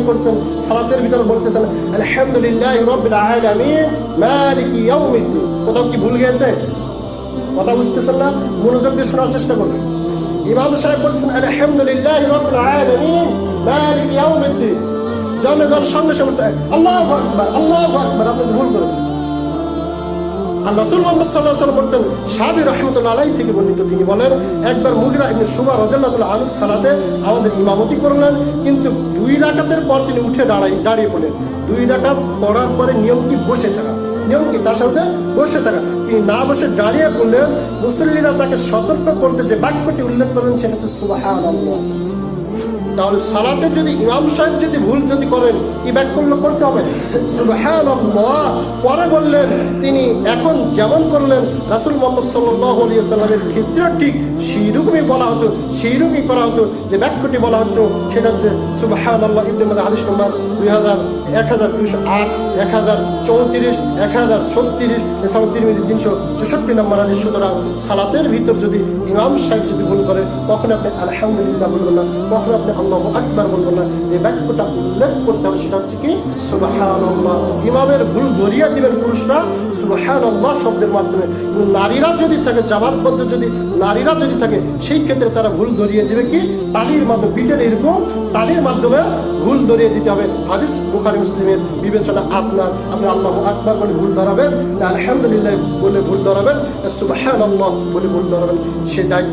আদায় করছেন, সালাতের ভিতর বলতেছেন, আলহামদুলিল্লাহ আলামিন ইয়াউমিদ্দিন। কোথাও কি ভুল গেছে? কথা বুঝতেছেন না? মনোযোগ দিয়ে শোনার চেষ্টা করবেন ইমাম সাহেব বলছেন, আলহামদুলিল্লাহ আলামিন ইয়াউমিদ্দিন। জনগণ সঙ্গে সঙ্গে আকবার আকবার, আপনি ভুল করেছেন। আলাইহি থেকে বর্ণিত তিনি বলেন, একবার মুগিরা ইবনে রাদিয়াল্লাহু তাআলা আনহু সালাতে আমাদের ইমামতি করলেন, কিন্তু দুই রাকাতের পর তিনি উঠে দাঁড়াই দাঁড়িয়ে পড়লেন। দুই রাকাত পড়ার পরে নিয়ম কি বসে থাকা নিয়ম কি তার সাথে বসে থাকা। তিনি না বসে দাঁড়িয়ে পড়লেন, মুসল্লিরা তাকে সতর্ক করতে যে বাক্যটি উল্লেখ করেন সেটা হচ্ছে সুবহানাল্লাহ। তাহলে সালাতে যদি ইমাম সাহেব যদি ভুল যদি করেন, কি ব্যাক করলে করতে হবে? সুবহানাল্লাহ। পরে বললেন, তিনি এখন যেমন করলেন, রাসুল মোহাম্মদ সাল্লি সাল্লামের ক্ষেত্রে ঠিক সেইরকমই বলা হতো, সেইরকমই করা হতো, যে বাক্যটি বলা হতো সেটা হচ্ছে সুবহানাল্লাহ, ইবনে মাজাহ হাদিস নম্বর দুই হাজার এক হাজার দুইশো আট, এক হাজার চৌত্রিশ, এক হাজার ছত্রিশ, এছাড়াও তিরমিজি তিনশো চৌষট্টি নম্বর হাদিস। সুতরাং সালাতের ভিতর যদি ইমাম সাহেব যদি ভুল করে তখন আপনি আলহামদুলিল্লাহ বলবেন না তখন আপনি আল্লাহ আকবার বলবেন না। যে বাক্যটা উল্লেখ করতে হবে সেটা হচ্ছে কি? সুবহানাল্লাহ। ইমামের ভুল ধরিয়ে দিবেন পুরুষরা সুবহানাল্লাহ শব্দের মাধ্যমে। কিন্তু নারীরা যদি থাকে, জামাতবদ্ধ যদি নারীরা যদি থাকে, সেই ক্ষেত্রে তারা ভুল ধরিয়ে দিবে কি? তালির মাধ্যমে, পিঠের এরকম তালির মাধ্যমে ভুল ধরিয়ে দিতে হবে। হাদিস বুখারী মুসলিমের বিবেচনা আপনার, আপনি আল্লাহ আকবার বলে ভুল ধরাবেন আলহামদুলিল্লাহ বলে ভুল ধরাবেন সুবাহ বলে ভুল ধরাবেন। সে দায়িত্ব